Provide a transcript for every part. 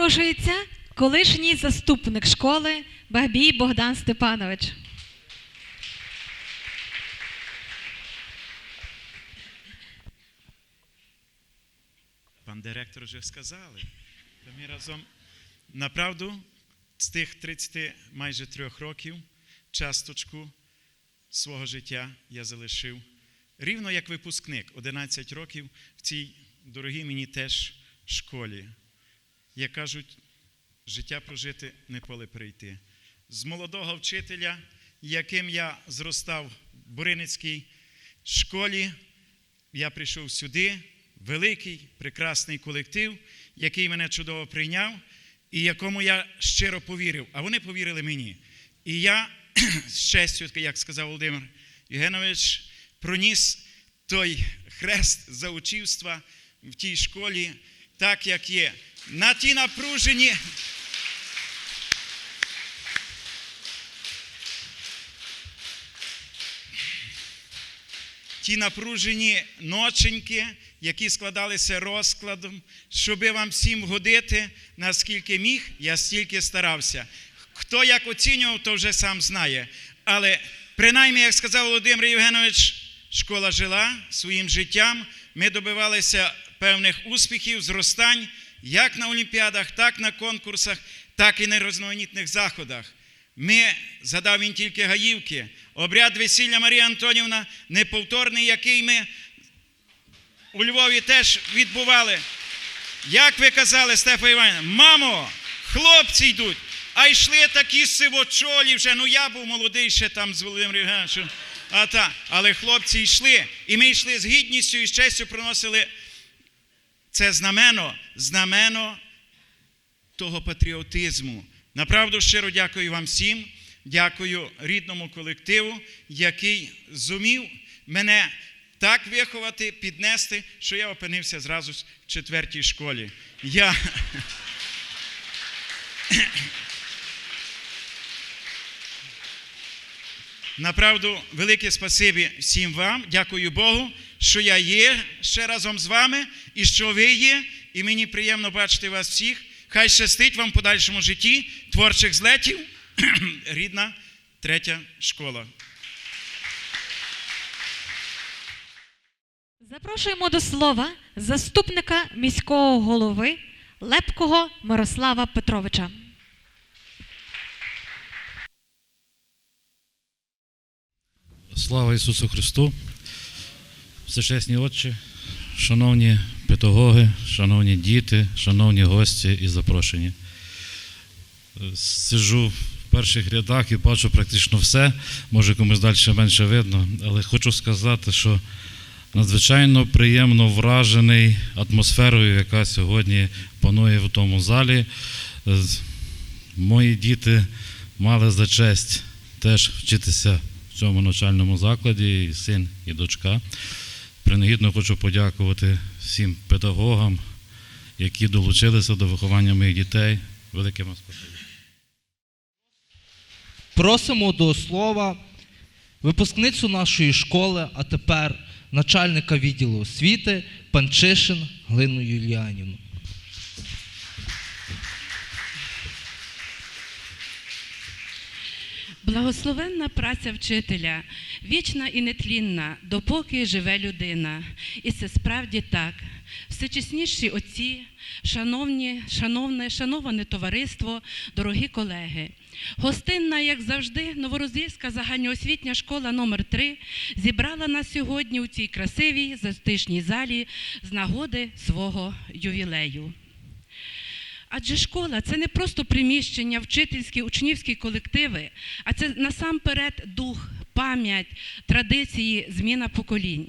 запрошується колишній заступник школи Багбій Богдан Степанович. Пан директор вже сказали. То ми разом направду з тих 30 майже трьох років часточку свого життя я залишив. Рівно як випускник, 11 років в цій дорогій мені теж школі. Як кажуть, життя прожити не поле прийти. З молодого вчителя, яким я зростав в Буриницькій школі, я прийшов сюди, великий, прекрасний колектив, який мене чудово прийняв, і якому я щиро повірив. А вони повірили мені. І я з честю, як сказав Володимир Євгенович, проніс той хрест за учівства в тій школі, так як є. На ті напружені. ті напружені ноченьки, які складалися розкладом, щоби вам всім вгодити, наскільки міг, я стільки старався. Хто як оцінював, то вже сам знає. Але принаймні, як сказав Володимир Євгенович, школа жила своїм життям. Ми добивалися певних успіхів, зростань, як на олімпіадах, так на конкурсах, так і на різноманітних заходах. Ми, згадав він тільки Гаївки, обряд весілля Марії Антонівна, неповторний, який ми у Львові теж відбували. Як ви казали, Стефа Іванівна, мамо, хлопці йдуть, а йшли такі сивочолі вже. Ну я був молодий ще там з Володимиром Євгеновичем. А та, але хлопці йшли, і ми йшли з гідністю і з честю приносили це знамено, знамено того патріотизму. Направду щиро дякую вам всім, дякую рідному колективу, який зумів мене так виховати, піднести, що я опинився зразу в четвертій школі. Я... Направду, велике спасибі всім вам. Дякую Богу, що я є ще разом з вами і що ви є. І мені приємно бачити вас всіх. Хай щастить вам в подальшому житті творчих злетів. Рідна третя школа. Запрошуємо до слова заступника міського голови Лепкого Мирослава Петровича. Слава Ісусу Христу! Всечесні отче, шановні педагоги, шановні діти, шановні гості і запрошені. Е, Сиджу в перших рядах і бачу практично все. Може комусь далі менше видно, але хочу сказати, що надзвичайно приємно вражений атмосферою, яка сьогодні панує в тому залі. Е, Мої діти мали за честь теж вчитися в цьому навчальному закладі, і син, і дочка. Принагідно хочу подякувати всім педагогам, які долучилися до виховання моїх дітей. Велике вам спасибі. Просимо до слова випускницю нашої школи, а тепер начальника відділу освіти Панчишин Глину Юліанівну. Благословенна праця вчителя, вічна і нетлінна, допоки живе людина. І це справді так. Всечесніші отці, шановні, шановне, шановане товариство, дорогі колеги. Гостинна, як завжди, Новороздільська загальноосвітня школа номер 3 зібрала нас сьогодні у цій красивій затишній залі з нагоди свого ювілею. Адже школа це не просто приміщення, вчительські, учнівські колективи, а це насамперед дух, пам'ять, традиції, зміна поколінь.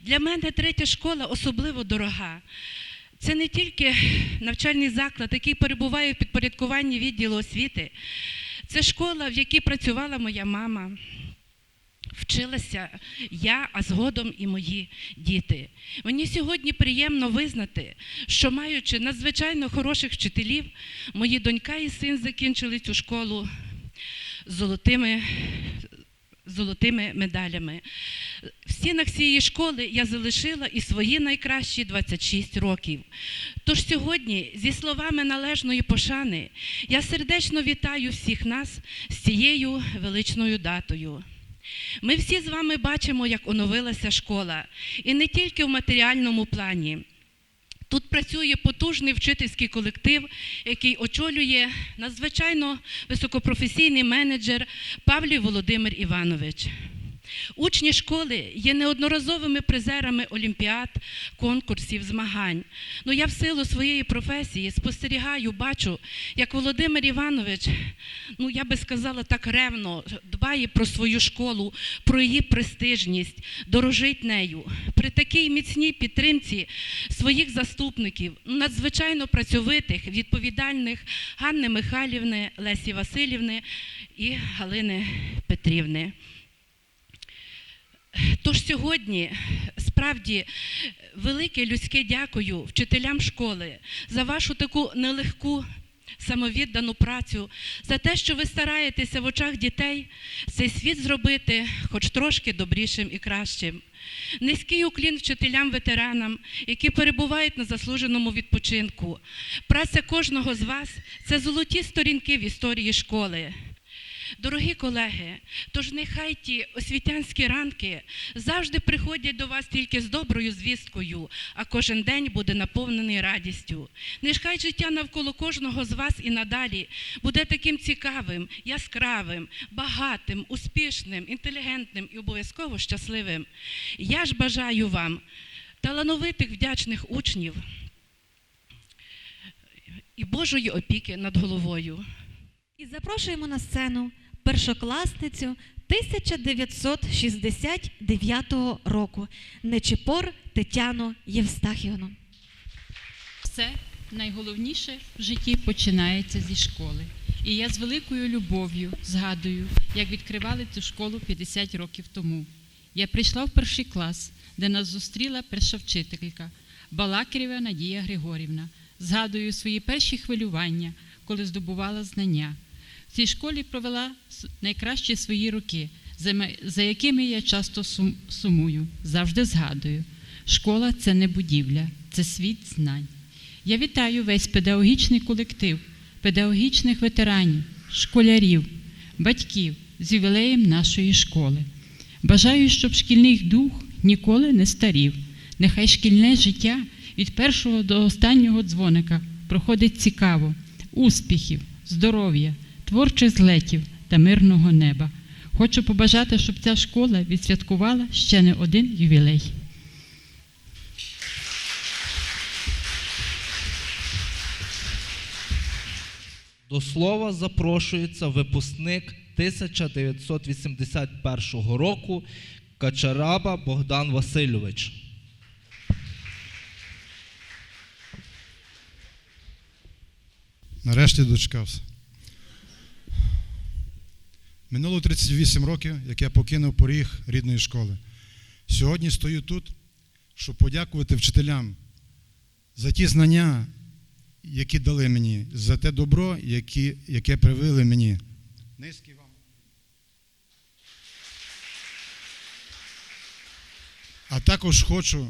Для мене третя школа особливо дорога. Це не тільки навчальний заклад, який перебуває в підпорядкуванні відділу освіти. Це школа, в якій працювала моя мама, вчилася я, а згодом і мої діти. Мені сьогодні приємно визнати, що маючи надзвичайно хороших вчителів, мої донька і син закінчили цю школу золотими, золотими медалями. Всі стінах цієї школи я залишила і свої найкращі 26 років. Тож сьогодні, зі словами належної пошани, я сердечно вітаю всіх нас з цією величною датою. Ми всі з вами бачимо, як оновилася школа, і не тільки в матеріальному плані. Тут працює потужний вчительський колектив, який очолює надзвичайно високопрофесійний менеджер Павлій Володимир Іванович. Учні школи є неодноразовими призерами олімпіад, конкурсів, змагань. Ну я в силу своєї професії спостерігаю, бачу, як Володимир Іванович, ну я би сказала так ревно, дбає про свою школу, про її престижність, дорожить нею. При такій міцній підтримці своїх заступників, ну, надзвичайно працьовитих, відповідальних Ганни Михайлівни, Лесі Васильівни і Галини Петрівни. Тож сьогодні справді велике людське дякую вчителям школи за вашу таку нелегку самовіддану працю, за те, що ви стараєтеся в очах дітей цей світ зробити хоч трошки добрішим і кращим. Низький уклін вчителям-ветеранам, які перебувають на заслуженому відпочинку. Праця кожного з вас це золоті сторінки в історії школи. Дорогі колеги, тож нехай ті освітянські ранки завжди приходять до вас тільки з доброю звісткою, а кожен день буде наповнений радістю. Нехай життя навколо кожного з вас і надалі буде таким цікавим, яскравим, багатим, успішним, інтелігентним і обов'язково щасливим. Я ж бажаю вам талановитих вдячних учнів і Божої опіки над головою. І запрошуємо на сцену першокласницю 1969 року Нечипор Тетяну Євстахівну. Все найголовніше в житті починається зі школи. І я з великою любов'ю згадую, як відкривали цю школу 50 років тому. Я прийшла в перший клас, де нас зустріла перша вчителька Балакирєва Надія Григорівна. Згадую свої перші хвилювання, коли здобувала знання. Цій школі провела найкращі свої роки, за якими я часто сумую, завжди згадую. Школа це не будівля, це світ знань. Я вітаю весь педагогічний колектив, педагогічних ветеранів, школярів, батьків з ювілеєм нашої школи. Бажаю, щоб шкільний дух ніколи не старів. Нехай шкільне життя від першого до останнього дзвоника проходить цікаво, успіхів, здоров'я, творчих злетів та мирного неба. Хочу побажати, щоб ця школа відсвяткувала ще не один ювілей. До слова запрошується випускник 1981 року Качараба Богдан Васильович. Нарешті дочекався. Минуло 38 років, як я покинув поріг рідної школи. Сьогодні стою тут, щоб подякувати вчителям за ті знання, які дали мені, за те добро, які, яке привили мені. Низький вам. А також хочу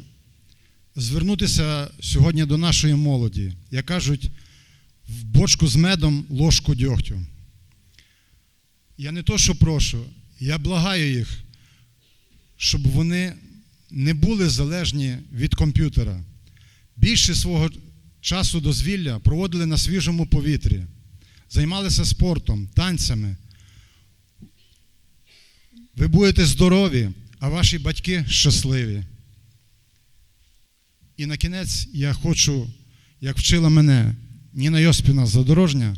звернутися сьогодні до нашої молоді. Як кажуть, в бочку з медом ложку дьогтю. Я не то, що прошу, я благаю їх, щоб вони не були залежні від комп'ютера. Більше свого часу дозвілля проводили на свіжому повітрі, займалися спортом, танцями. Ви будете здорові, а ваші батьки щасливі. І на кінець я хочу, як вчила мене Ніна Йоспіна Задорожня,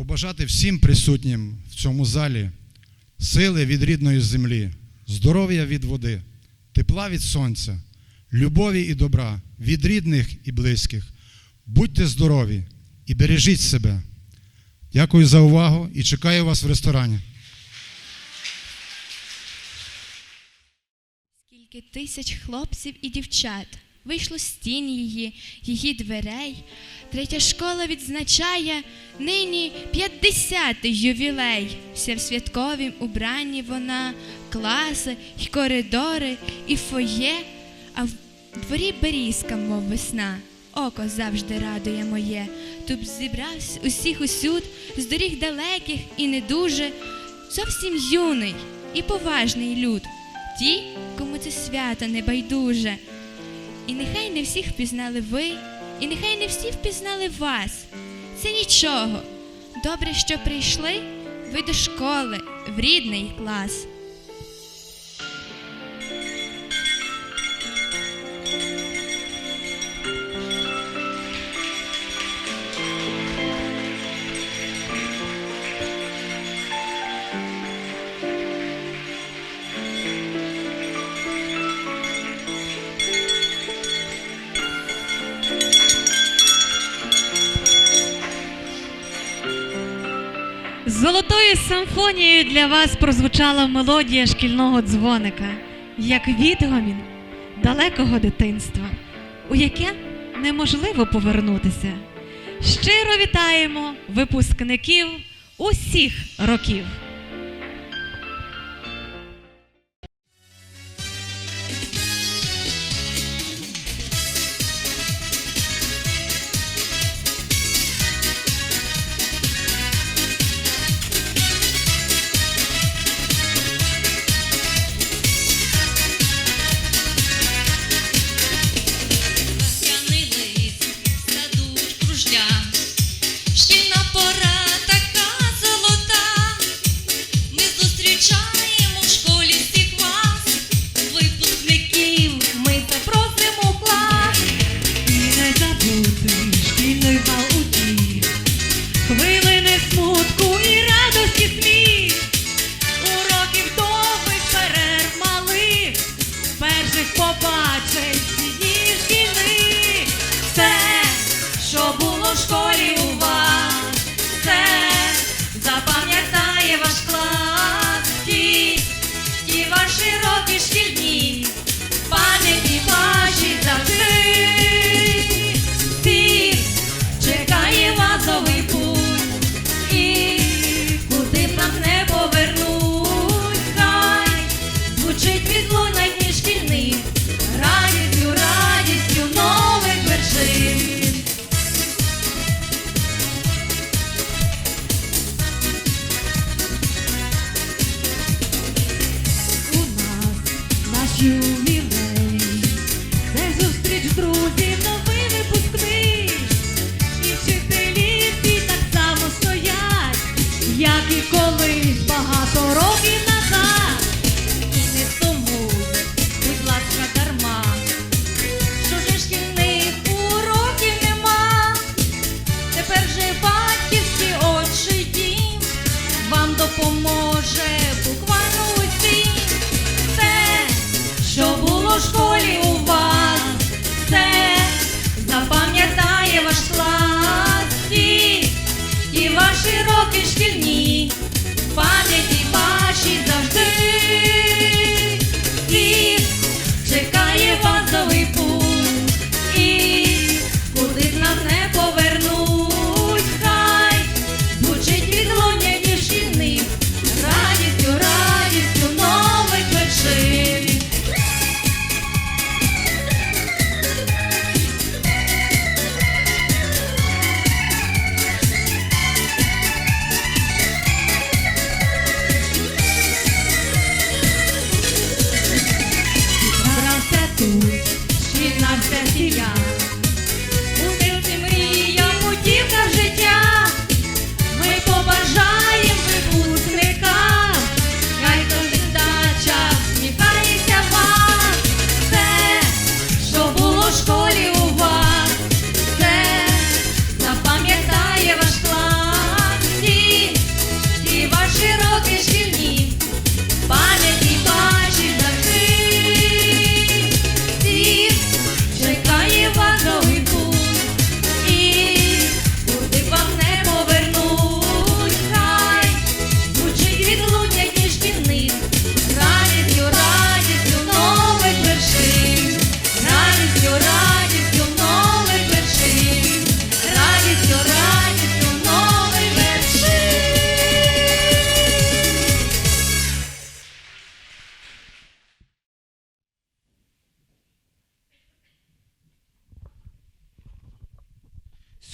побажати всім присутнім в цьому залі сили від рідної землі, здоров'я від води, тепла від сонця, любові і добра від рідних і близьких. Будьте здорові і бережіть себе. Дякую за увагу і чекаю вас в ресторані. Скільки тисяч хлопців і дівчат вийшло з стін її, її дверей. Третя школа відзначає нині 50-й ювілей. Вся в святковім убранні вона, класи, й коридори, і фоє, а в дворі берізка, мов весна. Око завжди радує моє. Тут зібрався усіх усюд, з доріг далеких і не дуже, зовсім юний і поважний люд. Ті, кому це свято не байдуже. І нехай не всіх впізнали ви, і нехай не всі впізнали вас. Це нічого. Добре, що прийшли ви до школи в рідний клас. З симфонією для вас прозвучала мелодія шкільного дзвоника, як відгомін далекого дитинства, у яке неможливо повернутися. Щиро вітаємо випускників усіх років. Як і колись багато років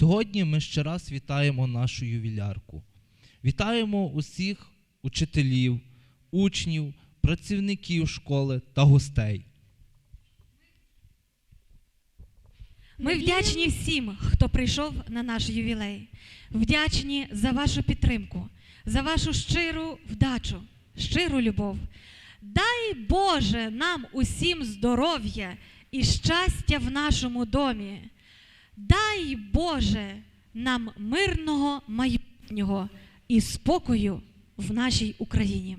Сьогодні ми ще раз вітаємо нашу ювілярку. Вітаємо усіх учителів, учнів, працівників школи та гостей. Ми вдячні всім, хто прийшов на наш ювілей. Вдячні за вашу підтримку, за вашу щиру вдачу, щиру любов. Дай Боже нам усім здоров'я і щастя в нашому домі. Дай Боже нам мирного майбутнього і спокою в нашій Україні.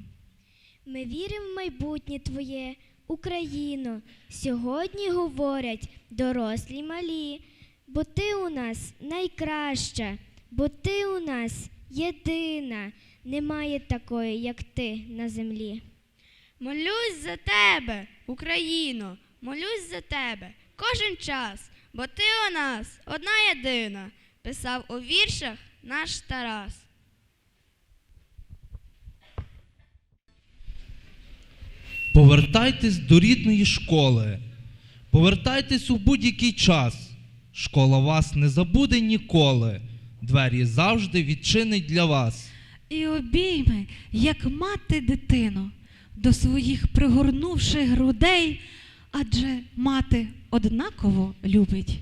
Ми віримо в майбутнє Твоє, Україно. Сьогодні говорять дорослі малі, бо Ти у нас найкраща, бо Ти у нас єдина, немає такої, як Ти на землі. Молюсь за тебе, Україно, молюсь за тебе кожен час, бо ти у нас одна єдина, писав у віршах наш Тарас. Повертайтесь до рідної школи. Повертайтесь у будь-який час. Школа вас не забуде ніколи. Двері завжди відчинить для вас. І обійме, як мати дитину, до своїх пригорнувши грудей, адже мати однаково любить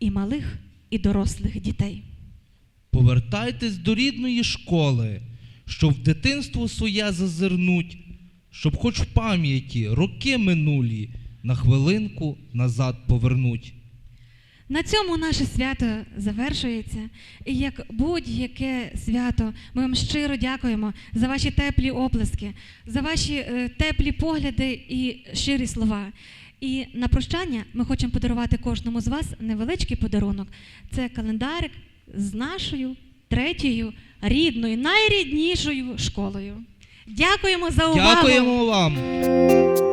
і малих, і дорослих дітей. Повертайтесь до рідної школи, щоб в дитинство своє зазирнуть, щоб хоч в пам'яті роки минулі на хвилинку назад повернуть. На цьому наше свято завершується. І як будь-яке свято, ми вам щиро дякуємо за ваші теплі оплески, за ваші е, теплі погляди і щирі слова. І на прощання ми хочемо подарувати кожному з вас невеличкий подарунок. Це календарик з нашою третьою рідною, найріднішою школою. Дякуємо за увагу. Дякуємо вам!